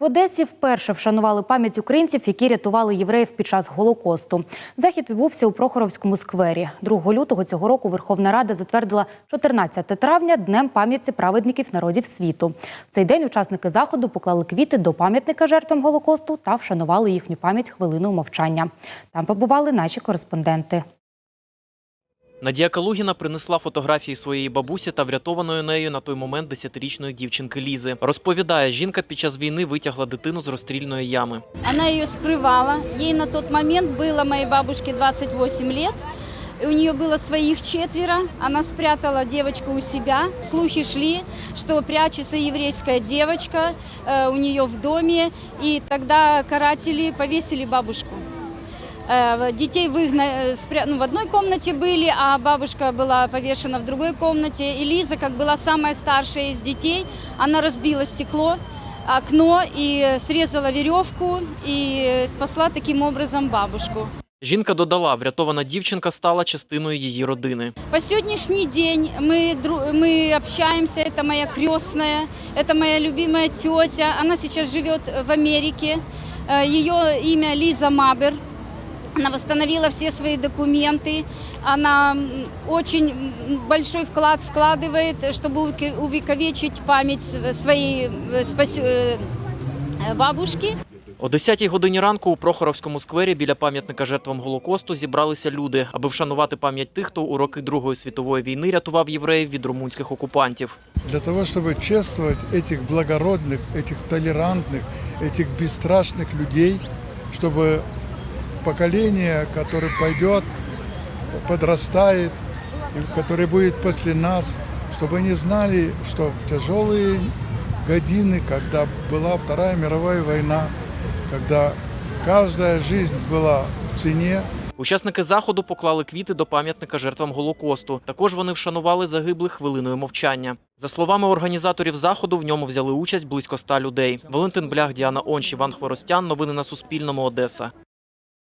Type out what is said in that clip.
В Одесі вперше вшанували пам'ять українців, які рятували євреїв під час Голокосту. Захід відбувся у Прохоровському сквері. 2 лютого цього року Верховна Рада затвердила 14 травня днем пам'яті праведників народів світу. В цей день учасники заходу поклали квіти до пам'ятника жертвам Голокосту та вшанували їхню пам'ять хвилиною мовчання. Там побували наші кореспонденти. Надія Калугіна принесла фотографії своєї бабусі та врятованої нею на той момент десятирічної дівчинки Лізи. Розповідає, жінка під час війни витягла дитину з розстрільної ями. Она ее скрывала. Ей на тот момент было моей бабушке 28 лет. И у нее было своих четверо. Она спрятала девочку у себя. Слухи шли, что прячется еврейская девочка э, у нее в доме. И тогда каратели повесили бабушку. Э, Детей выгнали, ну, в одной комнате были, а бабушка была повешена в другой комнате. И Лиза, как была самая старшая из детей, она разбила стекло, окно и срезала веревку и спасла таким образом бабушку. Жінка додала, врятована дівчинка стала частиною її родини. По сегодняшний день мы, дру- мы общаемся, это моя крестная, это моя любимая тетя, она сейчас живет в Америке, Э, ее имя Лиза Мабер, она восстановила все свои документы, она м, очень м, большой вклад вкладывает, чтобы увеки- увековечить память св- своей э, спасё- э, э, бабушки. О 10-й годині ранку у Прохоровському сквері біля пам'ятника жертвам Голокосту зібралися люди, аби вшанувати пам'ять тих, хто у роки Другої світової війни рятував євреїв від румунських окупантів. для того, чтобы чествовать этих благородных, этих толерантных, этих бесстрашных людей, чтобы поколение, которое пойдет, подрастает, и которое будет после нас, чтобы они знали, что в тяжелые годины, когда была Вторая мировая война, когда каждая жизнь была в цене, Учасники заходу поклали квіти до пам'ятника жертвам Голокосту. Також вони вшанували загиблих хвилиною мовчання. За словами організаторів заходу, в ньому взяли участь близько ста людей. Валентин Блях, Діана Онч, Іван Хворостян. Новини на Суспільному. Одеса.